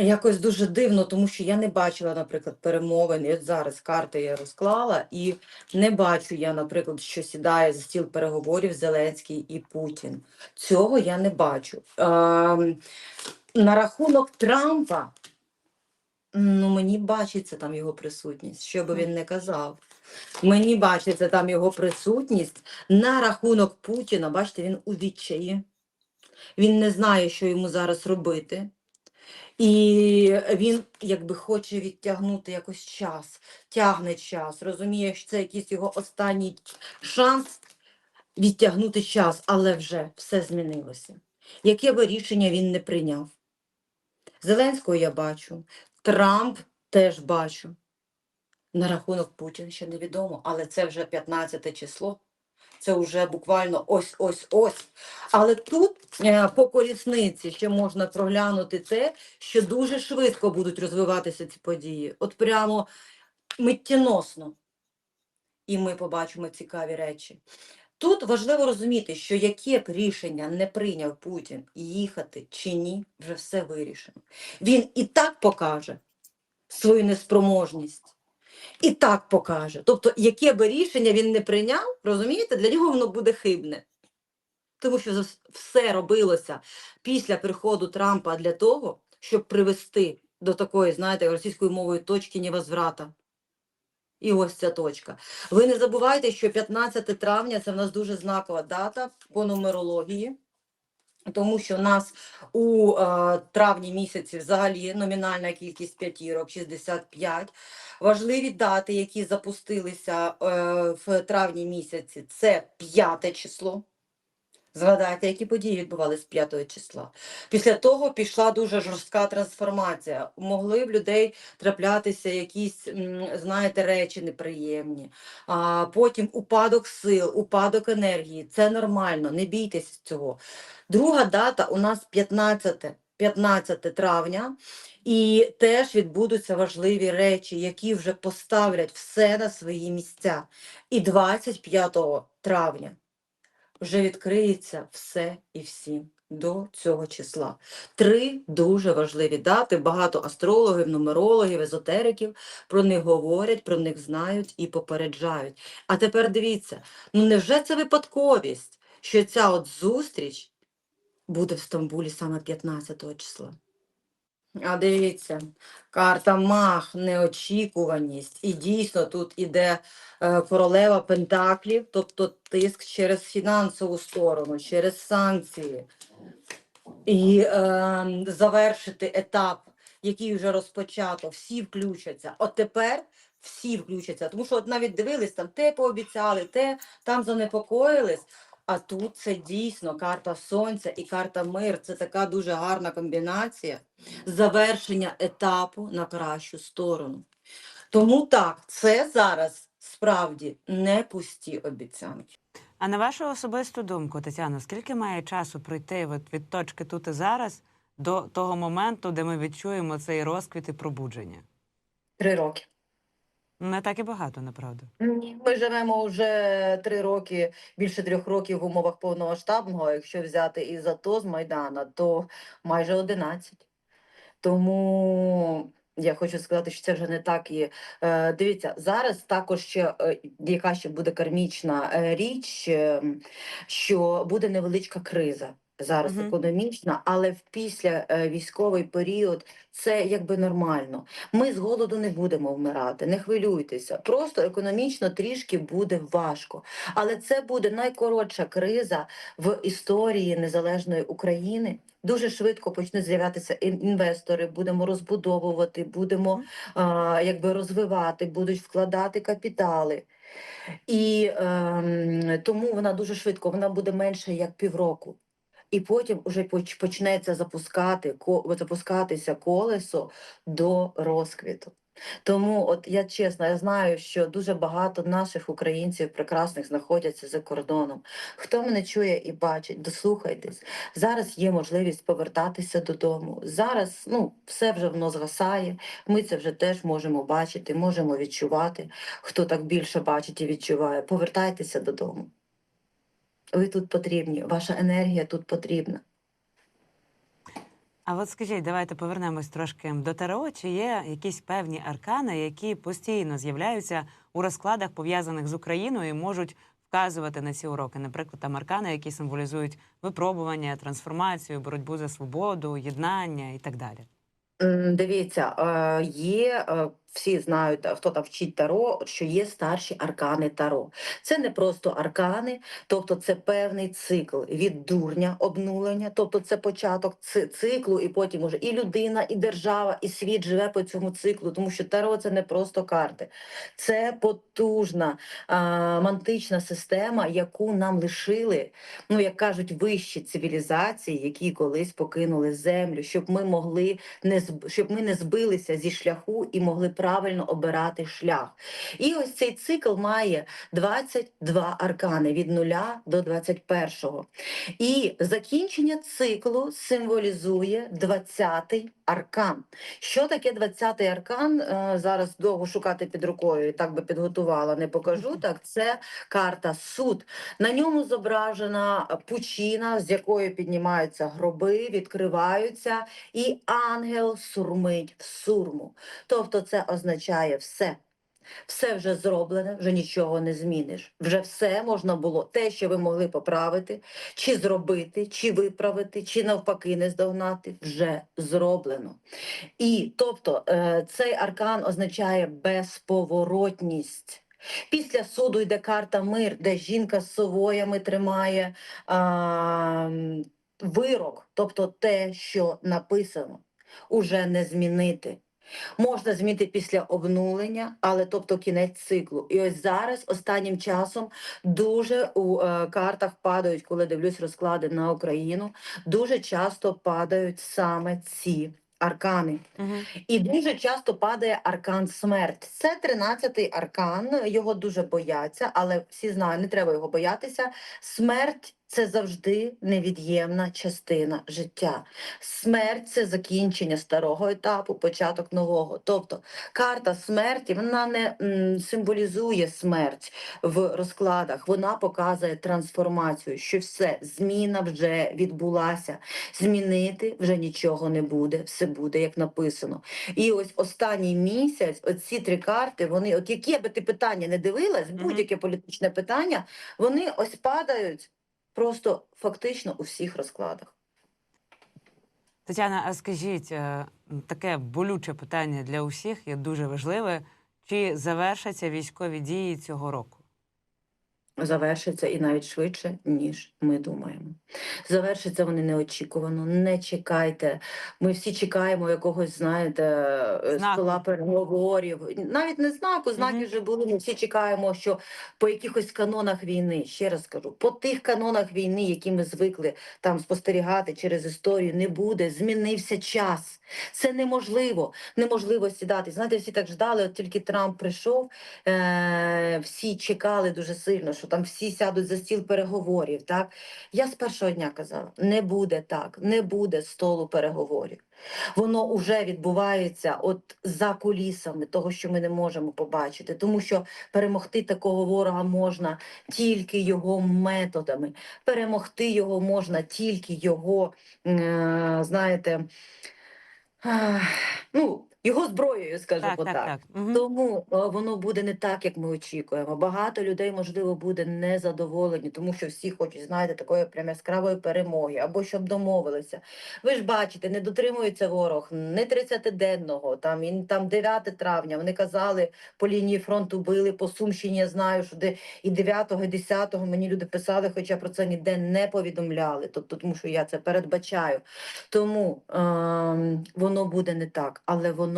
Якось дуже дивно, тому що я не бачила, наприклад, перемовин. І от зараз карти я розклала, і не бачу я, наприклад, що сідає за стіл переговорів Зеленський і Путін. Цього я не бачу. Ем, на рахунок Трампа, ну мені бачиться там його присутність, що би він не казав. Мені бачиться там його присутність. На рахунок Путіна, бачите, він у відчаї. Він не знає, що йому зараз робити. І він якби хоче відтягнути якось час, тягне час, розуміє, що це якийсь його останній шанс відтягнути час, але вже все змінилося. Яке би рішення він не прийняв? Зеленського я бачу, Трамп теж бачу. На рахунок Путіна ще невідомо, але це вже 15 число. Це вже буквально ось-ось-ось. Але тут е, по колісниці ще можна проглянути те, що дуже швидко будуть розвиватися ці події. От прямо миттєносно. І ми побачимо цікаві речі. Тут важливо розуміти, що яке б рішення не прийняв Путін їхати чи ні, вже все вирішено. Він і так покаже свою неспроможність. І так покаже. Тобто, яке би рішення він не прийняв, розумієте, для нього воно буде хибне. Тому що все робилося після приходу Трампа для того, щоб привести до такої, знаєте, російською мовою точки невозврата. І ось ця точка. Ви не забувайте, що 15 травня це в нас дуже знакова дата по нумерології, тому що у нас у е, травні місяці взагалі номінальна кількість п'ятірок 65. Важливі дати, які запустилися е, в травні місяці, це п'яте число. Згадайте, які події відбувалися 5 числа. Після того пішла дуже жорстка трансформація. Могли в людей траплятися якісь, знаєте, речі неприємні. А потім упадок сил, упадок енергії. Це нормально, не бійтесь цього. Друга дата у нас 15, 15 травня, і теж відбудуться важливі речі, які вже поставлять все на свої місця. І 25 травня вже відкриється все і всі до цього числа. Три дуже важливі дати. Багато астрологів, нумерологів, езотериків про них говорять, про них знають і попереджають. А тепер дивіться, ну невже це випадковість, що ця от зустріч буде в Стамбулі саме 15 числа? А дивіться, карта Мах, неочікуваність. І дійсно тут іде е, королева Пентаклів, тобто тиск через фінансову сторону, через санкції. І е, завершити етап, який вже розпочато, всі включаться. От тепер всі включаться. Тому що от навіть дивились, там те пообіцяли, те там занепокоїлись. А тут це дійсно карта сонця і карта мир. Це така дуже гарна комбінація завершення етапу на кращу сторону. Тому так, це зараз справді не пусті обіцянки. А на вашу особисту думку, Тетяно, скільки має часу пройти от від точки тут і зараз до того моменту, де ми відчуємо цей розквіт і пробудження? Три роки. Не так і багато, направду. Ми живемо вже три роки, більше трьох років в умовах повномасштабного. а Якщо взяти із АТО з Майдана, то майже 11. Тому я хочу сказати, що це вже не так і е, дивіться, зараз також ще е, яка ще буде кармічна е, річ, е, що буде невеличка криза. Зараз Мгм. економічна, але в після е, військовий період це якби нормально. Ми з голоду не будемо вмирати, не хвилюйтеся. Просто економічно трішки буде важко. Але це буде найкоротша криза в історії незалежної України. Дуже швидко почнуть з'являтися інвестори, будемо розбудовувати, будемо а, якби розвивати, будуть вкладати капітали. І ем, тому вона дуже швидко, вона буде менше як півроку. І потім вже почнеться запускати, запускатися колесо до розквіту. Тому, от я чесно, я знаю, що дуже багато наших українців прекрасних знаходяться за кордоном. Хто мене чує і бачить, дослухайтесь. Зараз є можливість повертатися додому. Зараз ну, все вже воно згасає. Ми це вже теж можемо бачити, можемо відчувати. Хто так більше бачить і відчуває, повертайтеся додому. Ви тут потрібні, ваша енергія тут потрібна. А от скажіть, давайте повернемось трошки до ТРО. Чи є якісь певні аркани, які постійно з'являються у розкладах, пов'язаних з Україною, і можуть вказувати на ці уроки? Наприклад, там аркани, які символізують випробування, трансформацію, боротьбу за свободу, єднання і так далі. Дивіться, е, є е, всі знають, е, хто там вчить таро, що є старші аркани таро. Це не просто аркани, тобто це певний цикл від дурня обнулення, тобто це початок циклу, і потім уже і людина, і держава, і світ живе по цьому циклу, тому що таро це не просто карти, це потужна а, мантична система, яку нам лишили, ну як кажуть, вищі цивілізації, які колись покинули землю, щоб ми могли не щоб ми не збилися зі шляху і могли правильно обирати шлях. І ось цей цикл має 22 аркани від 0 до 21. І закінчення циклу символізує 20-й аркан. Що таке 20-й аркан? Е, Зараз довго шукати під рукою, так би підготувала, не покажу. Так, це карта суд. На ньому зображена пучина, з якої піднімаються гроби, відкриваються, і ангел сурмить в сурму. Тобто це означає все. Все вже зроблене, вже нічого не зміниш. Вже все можна було, те, що ви могли поправити, чи зробити, чи виправити, чи навпаки не здогнати, вже зроблено. І тобто е, цей аркан означає безповоротність. Після суду йде карта мир, де жінка з совоями тримає а, вирок, тобто те, що написано, уже не змінити. Можна змінити після обнулення, але тобто кінець циклу. І ось зараз, останнім часом, дуже у е, картах падають, коли дивлюсь розклади на Україну, дуже часто падають саме ці аркани. Угу. І дуже часто падає аркан смерть. Це 13-й аркан, його дуже бояться, але всі знають, не треба його боятися. Смерть це завжди невід'ємна частина життя. Смерть це закінчення старого етапу, початок нового. Тобто карта смерті вона не м, символізує смерть в розкладах, вона показує трансформацію, що все, зміна вже відбулася. Змінити вже нічого не буде, все буде як написано. І ось останній місяць, оці три карти, вони, от яке би ти питання не дивилась, будь-яке політичне питання, вони ось падають просто фактично у всіх розкладах. Тетяна, а скажіть, е, таке болюче питання для усіх є дуже важливе. Чи завершаться військові дії цього року? Завершиться і навіть швидше, ніж ми думаємо. Завершиться вони неочікувано. Не чекайте. Ми всі чекаємо якогось, знаєте, е, Знаку. стола переговорів. Навіть не знаку, знаки Мгм. вже були. Ми всі чекаємо, що по якихось канонах війни, ще раз кажу, по тих канонах війни, які ми звикли там спостерігати через історію, не буде. Змінився час. Це неможливо. Неможливо сідати. Знаєте, всі так ждали, от тільки Трамп прийшов. Е, всі чекали дуже сильно, що там всі сядуть за стіл переговорів. Так я з першого дня казала: не буде так, не буде столу переговорів. Воно вже відбувається от за кулісами того, що ми не можемо побачити, тому що перемогти такого ворога можна тільки його методами. Перемогти його можна тільки його, е, знаєте, ну, його зброєю, скажімо Так, так. так, так. Угу. Тому е, воно буде не так, як ми очікуємо. Багато людей, можливо, буде незадоволені, тому що всі хочуть, знаєте, такої прям яскравої перемоги, або щоб домовилися. Ви ж бачите, не дотримується ворог не 30-денного, там і там 9 травня. Вони казали, по лінії фронту били, по Сумщині я знаю, що де і 9-го, і 10-го мені люди писали, хоча про це ніде не повідомляли. Тобто, тому що я це передбачаю. Тому ем, воно буде не так, але воно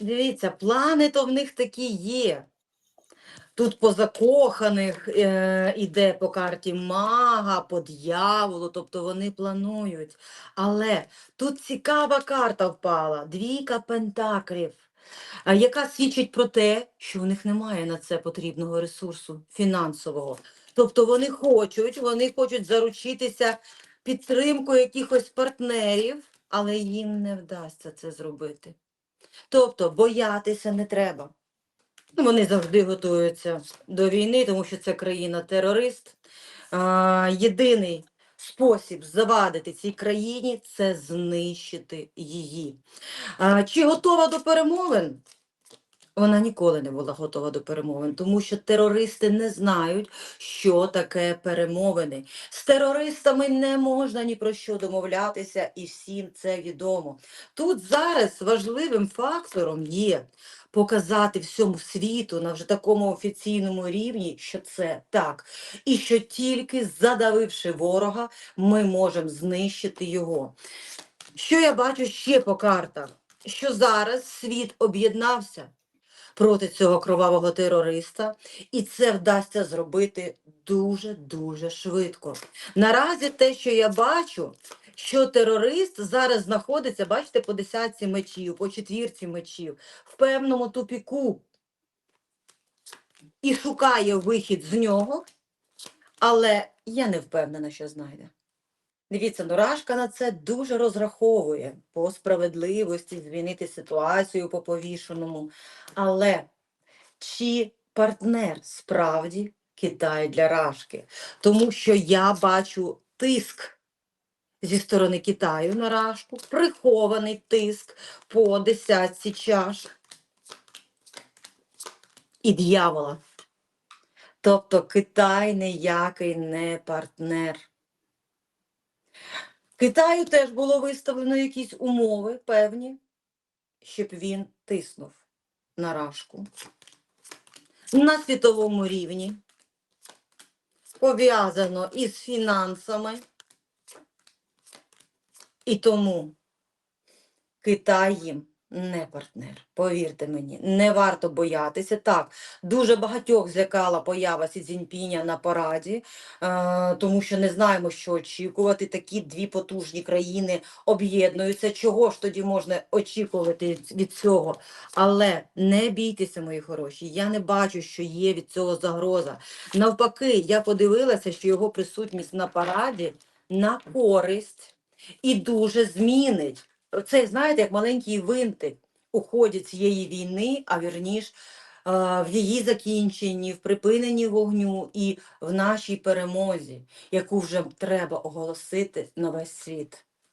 Дивіться, плани то в них такі є. Тут по закоханих е, іде по карті мага, по дьяволу, тобто вони планують. Але тут цікава карта впала, двійка пентаклів, яка свідчить про те, що в них немає на це потрібного ресурсу фінансового. Тобто вони хочуть, вони хочуть заручитися підтримкою якихось партнерів, але їм не вдасться це зробити. Тобто боятися не треба. Ну, Вони завжди готуються до війни, тому що це країна-терорист. Єдиний спосіб завадити цій країні це знищити її. Чи готова до перемовин? Вона ніколи не була готова до перемовин, тому що терористи не знають, що таке перемовини. З терористами не можна ні про що домовлятися, і всім це відомо. Тут зараз важливим фактором є показати всьому світу на вже такому офіційному рівні, що це так, і що тільки задавивши ворога, ми можемо знищити його. Що я бачу ще по картах? Що зараз світ об'єднався проти цього кровавого терориста, і це вдасться зробити дуже-дуже швидко. Наразі те, що я бачу, що терорист зараз знаходиться, бачите, по десятці мечів, по четвірці мечів, в певному тупіку і шукає вихід з нього, але я не впевнена, що знайде. Дивіться, Нурашка на це дуже розраховує по справедливості змінити ситуацію по повішеному. Але чи партнер справді Китай для Рашки? Тому що я бачу тиск зі сторони Китаю на Рашку, прихований тиск по десятці чаш і дьявола. Тобто Китай ніякий не партнер. Китаю теж було виставлено якісь умови певні, щоб він тиснув на Рашку. На світовому рівні пов'язано із фінансами. І тому Китай їм не партнер. Повірте мені, не варто боятися. Так, дуже багатьох злякала поява Сі Цзіньпіня на параді, е, тому що не знаємо, що очікувати. Такі дві потужні країни об'єднуються. Чого ж тоді можна очікувати від цього? Але не бійтеся, мої хороші. Я не бачу, що є від цього загроза. Навпаки, я подивилася, що його присутність на параді на користь і дуже змінить. Це, знаєте, як маленький винтик у ході цієї війни, а вірніш, е, в її закінченні, в припиненні вогню і в нашій перемозі, яку вже треба оголосити на весь світ.